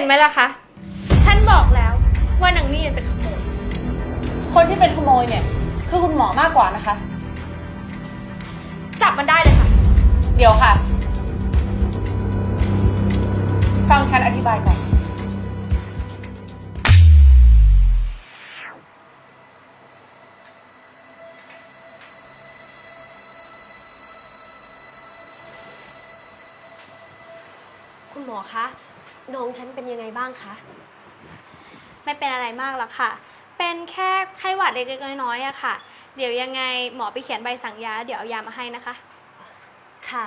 ห็นไหมล่ะคะ ฉันบอกแล้วว่านางนี่มันเป็นขโมย คนที่เป็นขโมยเนี่ย คือคุณหมอมากกว่านะคะ จับมันได้เลยค่ะ เดี๋ยวค่ะ ฟังฉันอธิบายก่อน น้องฉันเป็นยังไงบ้างคะ ไม่เป็นอะไรมากหรอกค่ะ เป็นแค่ไข้หวัดเล็กๆน้อยๆอะค่ะ เดี๋ยวยังไงหมอไปเขียนใบสั่งยา เดี๋ยวเอายามาให้นะคะ ค่ะ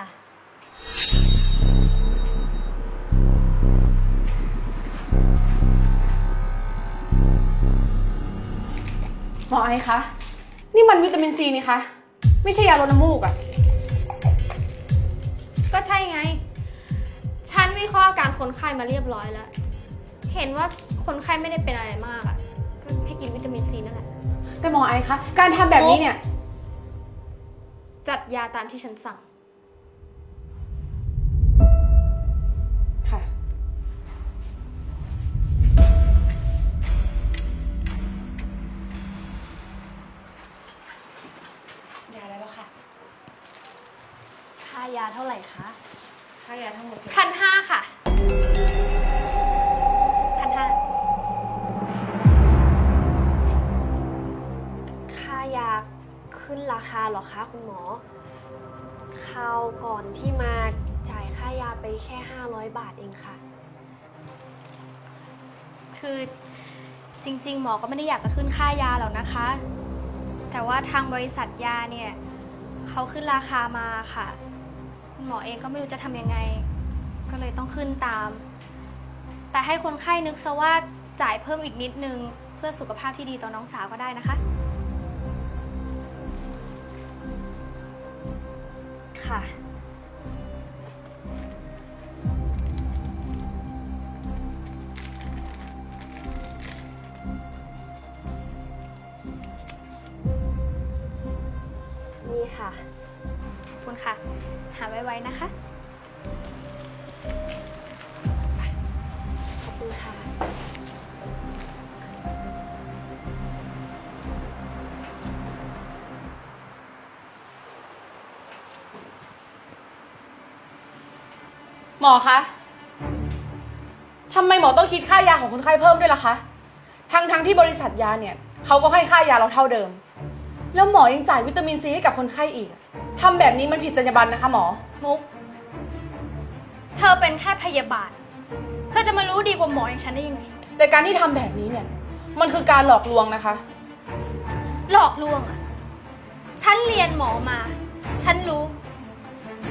หมอไอซ์คะ นี่มันวิตามินซีนี่คะ ไม่ใช่ยาลดน้ำมูกอะ ก็ใช่ไงฉัน วิเคราะห์อาการคนไข้มาเรียบร้อยแล้ว เห็นว่าคนไข้ไม่ได้เป็นอะไรมากอะก็ให้กินวิตามินซีนั่นแหละ แต่หมอไอซ์คะการทำแบบนี้เนี่ย จัดยาตามที่ฉันสั่ง ค่ะ ยาได้แล้วค่ะ ค่ายาเท่าไหร่คะ ค่ายาทั้งหมดพันห้าค่ะพันห้าค่ายาขึ้นราคาเหรอคะคุณหมอคราวก่อนที่มาจ่ายค่ายาไปแค่ 500 บาทเองค่ะ คือจริง ๆ หมอก็ไม่ได้อยากจะขึ้นค่ายาหรอกนะคะ แต่ว่าทางบริษัทยาเนี่ยเขาขึ้นราคามาค่ะ คุณหมอเองก็ไม่รู้จะทำยังไง ก็เลยต้องขึ้นตาม แต่ให้คนไข้นึกซะว่าจ่ายเพิ่มอีกนิดนึง เพื่อสุขภาพที่ดีต่อน้องสาวก็ได้นะคะ ค่ะ นี่ค่ะ ขอบคุณค่ะ หาไว้ๆนะคะขอบคุณค่ะ หมอคะทำไมหมอต้องคิดค่ายาของคนไข้เพิ่มด้วยล่ะคะ ทั้งทั้งๆที่บริษัทยาเนี่ยเขาก็ให้ค่ายาเราเท่าเดิม แล้วหมอยังจ่ายวิตามินซีให้กับคนไข้อีก ทำแบบนี้มันผิดจรรยาบรรณนะคะหมอ มุก เธอเป็นแค่พยาบาล เธอจะมารู้ดีกว่าหมออย่างฉันได้ยังไง แต่การที่ทำแบบนี้เนี่ย มันคือการหลอกลวงนะคะ หลอกลวงอะฉันเรียนหมอมา ฉันรู้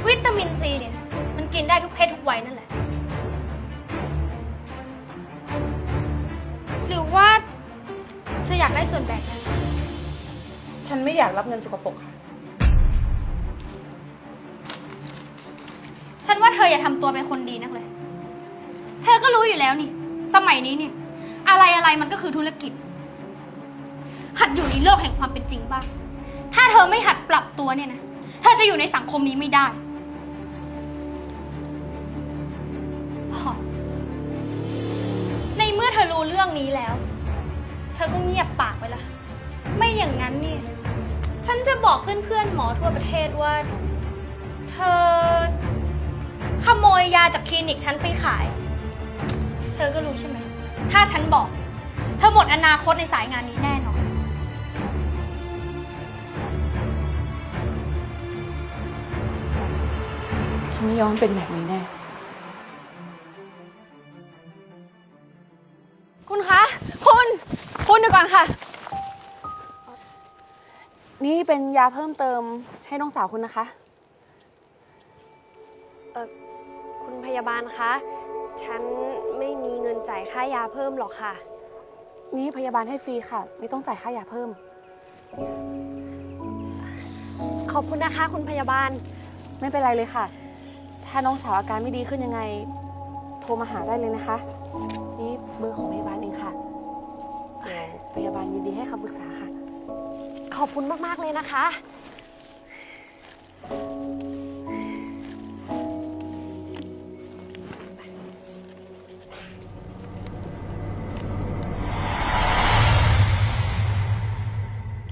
วิตามินซีเนี่ย มันกินได้ทุกเพศทุกวัยนั่นแหละ หรือว่าเธออยากได้ส่วนแบ่ง ฉันไม่อยากรับเงินสกปรกค่ะ ฉันว่าเธออย่าทำตัวเป็นคนดีนักเลย เธอก็รู้อยู่แล้วนี่ สมัยนี้เนี่ย อะไรอะไรมันก็คือธุรกิจ หัดอยู่ในโลกแห่งความเป็นจริงบ้าง ถ้าเธอไม่หัดปรับตัวเนี่ยนะ เธอจะอยู่ในสังคมนี้ไม่ได้พอในเมื่อเธอรู้เรื่องนี้แล้ว เธอก็เงียบปากไว้ละไม่อย่างนั้นนี่ ฉันจะบอกเพื่อนๆหมอทั่วประเทศว่า เธอ ขโมยยาจากคลินิกฉันไปขาย เธอก็รู้ใช่ไหม ถ้าฉันบอก เธอหมดอนาคตในสายงานนี้แน่นอน ฉันไม่ยอมเป็นแบบนี้แน่ คุณคะ คุณ คุณเดี๋ยวก่อนค่ะ นี่เป็นยาเพิ่มเติมให้น้องสาวคุณนะคะ เออคุณพ ยาบาลคะ ฉันไม่มีเงินจ่ายค่ายาเพิ่มหรอกค่ะ นี่พยาบาลให้ฟรีค่ะ ไม่ต้องจ่ายค่ายาเพิ่ม ขอบคุณนะคะคุณพยาบาล ไม่เป็นไรเลยค่ะ ถ้าน้องสาวอาการไม่ดีขึ้นยังไง โทรมาหาได้เลยนะคะ นี่เบอร์ของพยาบาลเองค่ะเดี๋ยวพยาบาลยินดีให้คำปรึกษาค่ะ ขอบคุณมากๆเลยนะคะ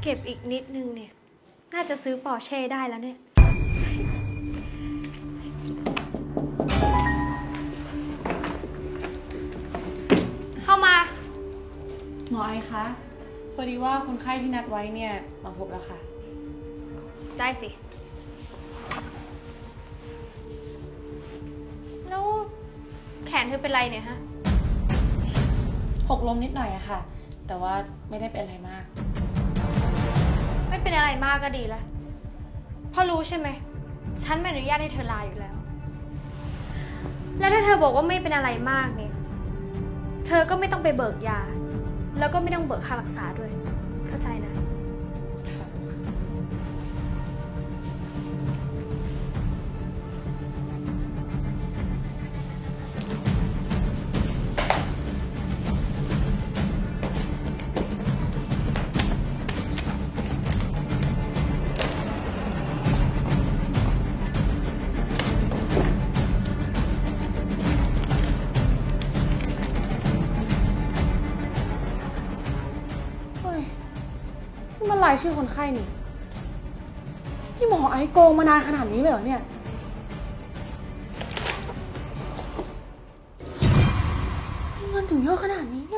ก็บอีกนิดนึงเนี่ย น่าจะซื้อปอร์เช่ได้แล้วเนี่ย เข้ามา หมอไอซ์คะพอดีว่าคนไข้ที่นัดไว้เนี่ยมาพบแล้วค่ะ ได้สิ แล้วแขนเธอเป็นไรเนี่ยฮะ หกล้มนิดหน่อยอะค่ะ แต่ว่าไม่ได้เป็นอะไรมากไม่ เป็นอะไรมากก็ดีแล้วเพราะรู้ใช่ไหม ฉันไม่อนุญาตให้เธอลาอยู่แล้ว แล้วถ้าเธอบอกว่าไม่เป็นอะไรมากเนี่ย เธอก็ไม่ต้องไปเบิกยา แล้วก็ไม่ต้องเบิกค่ารักษาด้วย เข้าใจนะ นี่มันรายชื่อคนไข้นี่พี่หมอไอซ์โกงมานานขนาดนี้เลยเหรอเนี่ย เงินถึงเยอะขนาดนี้เนี่ย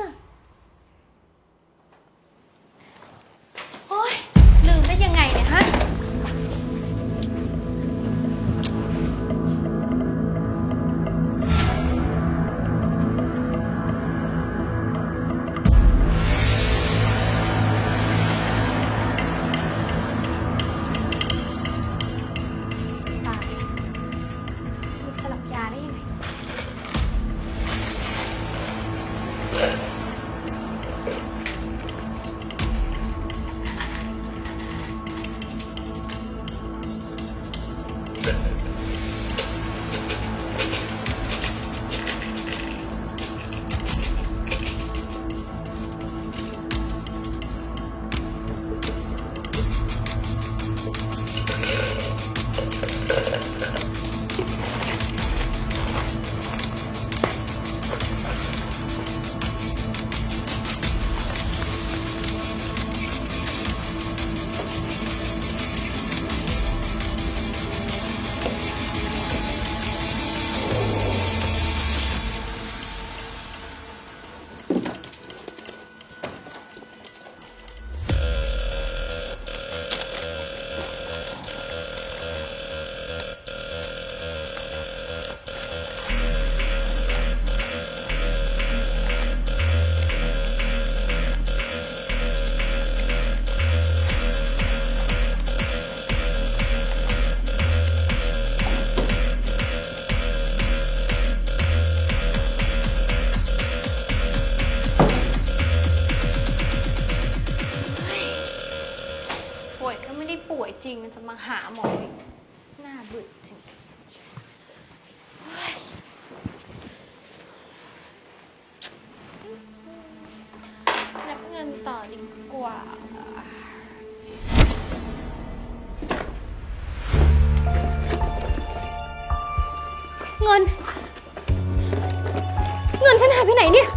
ต่อดีกว่า เงิน เงินฉันหายไปไหนเนี่ย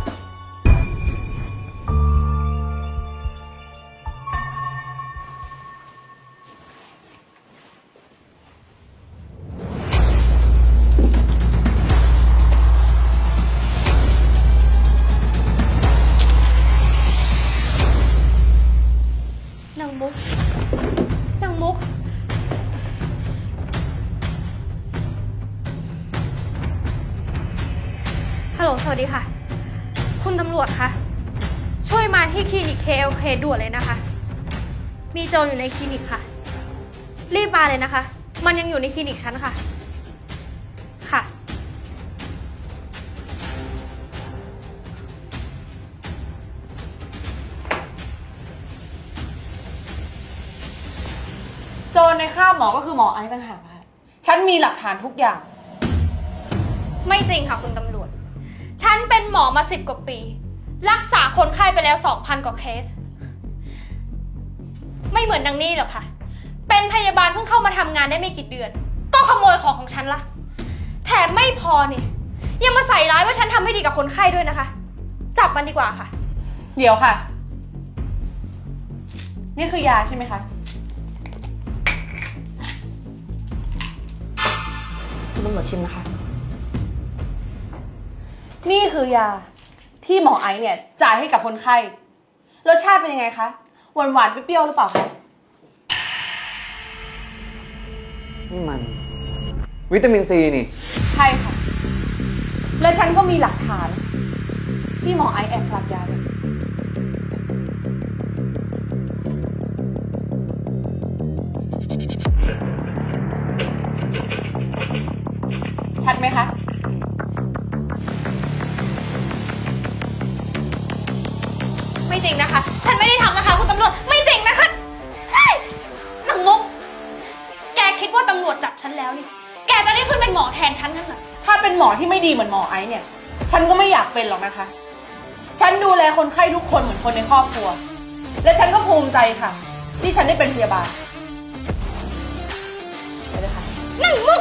ฮัลโหล สวัสดีค่ะ คุณตำรวจคะ ช่วยมาที่คลินิก KLK ด่วนเลยนะคะ มีโจรอยู่ในคลินิกค่ะ รีบมาเลยนะคะ มันยังอยู่ในคลินิกฉันค่ะ ค่ะ โจรในค่าบหมอก็คือหมอไอซ์ต่างหากค่ะฉันมีหลักฐานทุกอย่าง ไม่จริงค่ะ คุณตำรวจ ฉันเป็นหมอมาสิบกว่าปี รักษาคนไข้ไปแล้วสองพันกว่าเคส ไม่เหมือนนางนี่หรอกค่ะ เป็นพยาบาลเพิ่งเข้ามาทำงานได้ไม่กี่เดือน ก็ขโมยของของฉันละแถมไม่พอเนี่ยยังมาใส่ร้ายว่าฉันทำไม่ดีกับคนไข้ด้วยนะคะ จับมันดีกว่าค่ะ เดี๋ยวค่ะ นี่คือยาใช่ไหมคะ คุณตำรวจชิมนะคะ นี่คือยาที่หมอไอซ์เนี่ยจ่ายให้กับคนไข้ รสชาติเป็นยังไงคะ หวานหวานๆเปรี้ยวๆหรือเปล่าคะ นี่มัน วิตามินซีนี่ ใช่ค่ะ และฉันก็มีหลักฐานที่หมอไอซ์แอบฝากยาด้ว ดีเหมือนหมอไอซ์เนี่ย ฉันก็ไม่อยากเป็นหรอกนะคะ ฉันดูแลคนไข้ทุกคนเหมือนคนในครอบครัว และฉันก็ภูมิใจค่ะ ที่ฉันได้เป็นพยาบาลไปเลยค่ะนางมุก